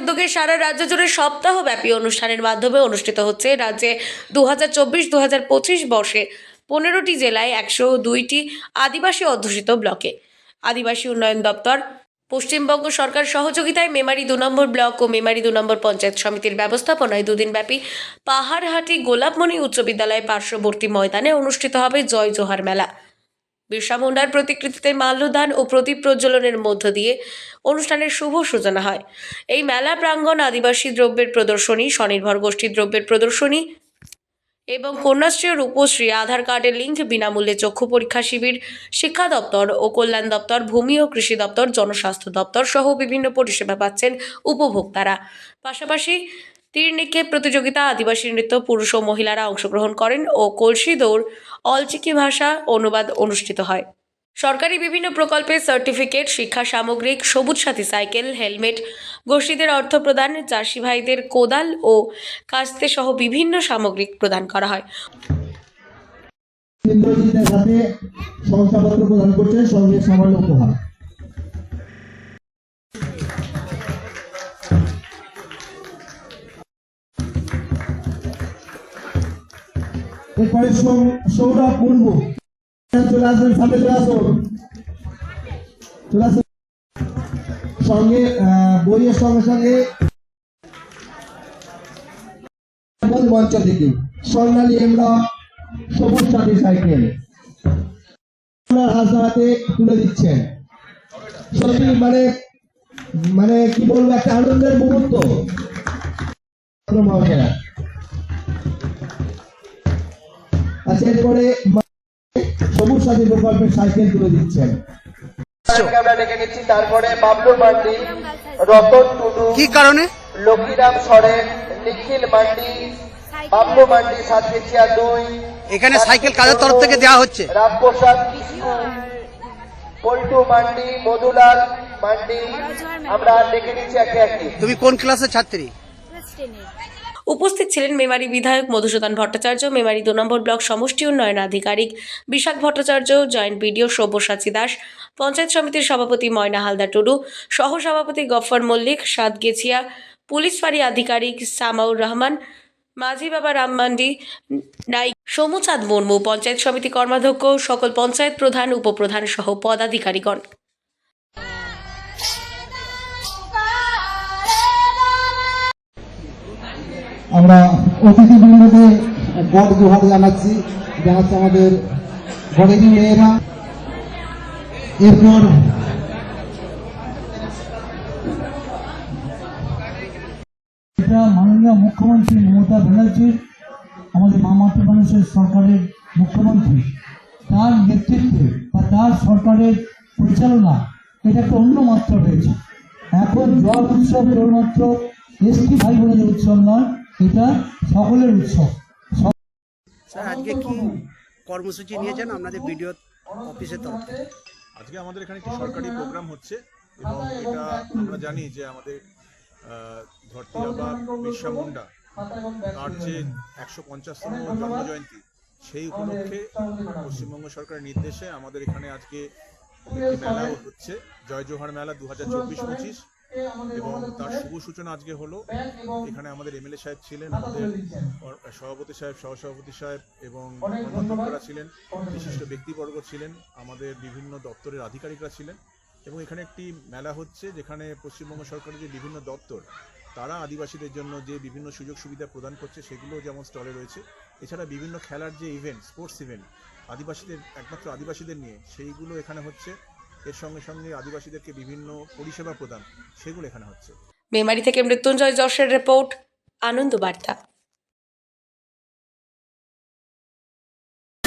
উদ্যোগে সারা রাজ্য জুড়ে সপ্তাহব্যাপী অনুষ্ঠানের মাধ্যমে অনুষ্ঠিত হচ্ছে রাজ্যে দু হাজার চব্বিশ দু হাজার পঁচিশ বর্ষে পনেরোটি জেলায় একশো দুইটি আদিবাসী অধ্যুষিত ব্লকে। আদিবাসী উন্নয়ন দপ্তর, পশ্চিমবঙ্গ সরকার সহযোগিতায় মেমারি দু নম্বর ব্লক ও মেমারি দু নম্বর পঞ্চায়েত সমিতির ব্যবস্থাপনায় দুদিনব্যাপী পাহাড়হাটি গোলাপমণি উচ্চ বিদ্যালয় পার্শ্ববর্তী ময়দানে অনুষ্ঠিত হবে জয় জোহার মেলা। বিরসা মুন্ডার প্রতিকৃতিতে মাল্যদান ও প্রদীপ প্রজ্বলনের মধ্য দিয়ে অনুষ্ঠানের শুভ সূচনা হয়। এই মেলা প্রাঙ্গণ আদিবাসী দ্রব্যের প্রদর্শনী, স্বনির্ভর গোষ্ঠী দ্রব্যের প্রদর্শনী এবং কন্যাশ্রী রূপশ্রী, আধার কার্ডের লিঙ্ক বিনামূল্যে চক্ষু পরীক্ষা শিবির, শিক্ষা দপ্তর ও কল্যাণ দপ্তর, ভূমি ও কৃষি দপ্তর, জনস্বাস্থ্য দপ্তর সহ বিভিন্ন পরিষেবা পাচ্ছেন উপভোক্তারা। পাশাপাশি তীর নিক্ষেপ প্রতিযোগিতা, আদিবাসী নৃত্য, পুরুষ ও মহিলারা অংশগ্রহণ করেন ও কলসি দৌড়, অলচিকি ভাষা অনুবাদ অনুষ্ঠিত হয়। সরকারি বিভিন্ন প্রকল্পের সার্টিফিকেট, শিক্ষা সামগ্রিক, সবুজ সাথী সাইকেল, হেলমেট, গোষ্ঠীদের অর্থ প্রদান, চাষি ভাইদের কোদাল ও কাস্তে সহ বিভিন্ন সামগ্রিক প্রদান করা হয়। শংসাপত্র প্রদান করছেন সঙ্গে সামান্য উপহার। সঙ্গে বইয়ের সঙ্গে সঙ্গে মঞ্চ থেকে স্বর্ণালী সবুজ সাথী সাইকেল। হাতে তুলে দিচ্ছেন। সত্যি মানে মানে কি বলব, একটা আনন্দের মুহূর্ত। এরপরে সবুজ সাথী প্রকল্পের সাইকেল তুলে দিচ্ছেন। আমরা ডেকে নিচ্ছি তারপরে বাবলু মান্ডি রতন টুডু কি কারণে? লক্ষ্মীরাম সরেন নিখিল মান্ডি বাবলু মান্ডি সাতগেছিয়া দুই এখানে সাইকেল কাদের তরফ থেকে দেওয়া হচ্ছে? রামপ্রসাদ কিস্কু পল্টু মান্ডি মধুলাল মান্ডি আমরা ডেকে নিচ্ছি একে একে। তুমি কোন ক্লাসের ছাত্রী? উপস্থিত ছিলেন মেমারি বিধায়ক মধুসূদন ভট্টাচার্য, মেমারি দু নম্বর ব্লক সমষ্টি উন্নয়ন আধিকারিক বিশাখ ভট্টাচার্য, জয়েন্ট বিডিও সব্যসাচী দাস, পঞ্চায়েত সমিতির সভাপতি ময়না হালদার টুডু সহ সভাপতি গফর মল্লিক সাতগেছিয়া পুলিশ ফাঁড়ি আধিকারিক সামাউর রহমান, মাঝি বাবা রাম মান্ডি, নাইক সমুচাঁদ মুর্মু, পঞ্চায়েত সমিতি কর্মাধ্যক্ষ, সকল পঞ্চায়েত প্রধান, উপপ্রধান সহ পদাধিকারীগণ। আমরা অতিথি বৃন্দকে গড জোহার জানাচ্ছি জানাচ্ছি আমাদের গডেরই মেয়েরা। এরপর এটা মাননীয় মুখ্যমন্ত্রী মমতা ব্যানার্জির আমাদের মামাটি মানুষের সরকারের মুখ্যমন্ত্রী। তার নেতৃত্বে বা তার সরকারের পরিচালনা এটা একটা অন্য মাত্রা রয়েছে। এখন জল উৎসব কেবলমাত্র এসটি ভাই বোনদের উৎসব নয় এটা সকলের উৎসব। স্যার আজকে কি কর্মসূচি নিয়েছেন আপনাদের ভিডিও অফিসের তরফ থেকে? আজকে আমাদের এখানে একটি সরকারি প্রোগ্রাম হচ্ছে এবং এটা আমরা জানি যে আমাদের আহ, ধরতি বাবা বিরসা মুন্ডা তার যে একশো পঞ্চাশতম জন্ম জয়ন্তী সেই উপলক্ষে পশ্চিমবঙ্গ সরকারের নির্দেশে আমাদের এখানে আজকে মেলা হচ্ছে জয় জোহার মেলা দু হাজার চব্বিশ পঁচিশ। এবং তার শুভ সূচনা আজকে হলো। এখানে আমাদের এমএলএ সাহেব ছিলেন আমাদের সভাপতি সাহেব সহসভাপতি সাহেব এবং অন্যান্যরা ছিলেন বিশিষ্ট ব্যক্তিবর্গ ছিলেন আমাদের বিভিন্ন দপ্তরের আধিকারিকরা ছিলেন এবং এখানে একটি মেলা হচ্ছে যেখানে পশ্চিমবঙ্গ সরকারের যে বিভিন্ন দপ্তর তারা আদিবাসীদের জন্য যে বিভিন্ন সুযোগ সুবিধা প্রদান করছে সেগুলো যেমন স্টলে রয়েছে। এছাড়া বিভিন্ন খেলার যে ইভেন্ট স্পোর্টস ইভেন্ট আদিবাসীদের একমাত্র আদিবাসীদের নিয়ে সেইগুলো এখানে হচ্ছে। এর সঙ্গে সঙ্গে আদিবাসীদেরকে বিভিন্ন পরিষেবা প্রদান, সেগুলো এখানে হচ্ছে। মেমারি থেকে মৃত্যুঞ্জয় যশের রিপোর্ট আনন্দ বার্তা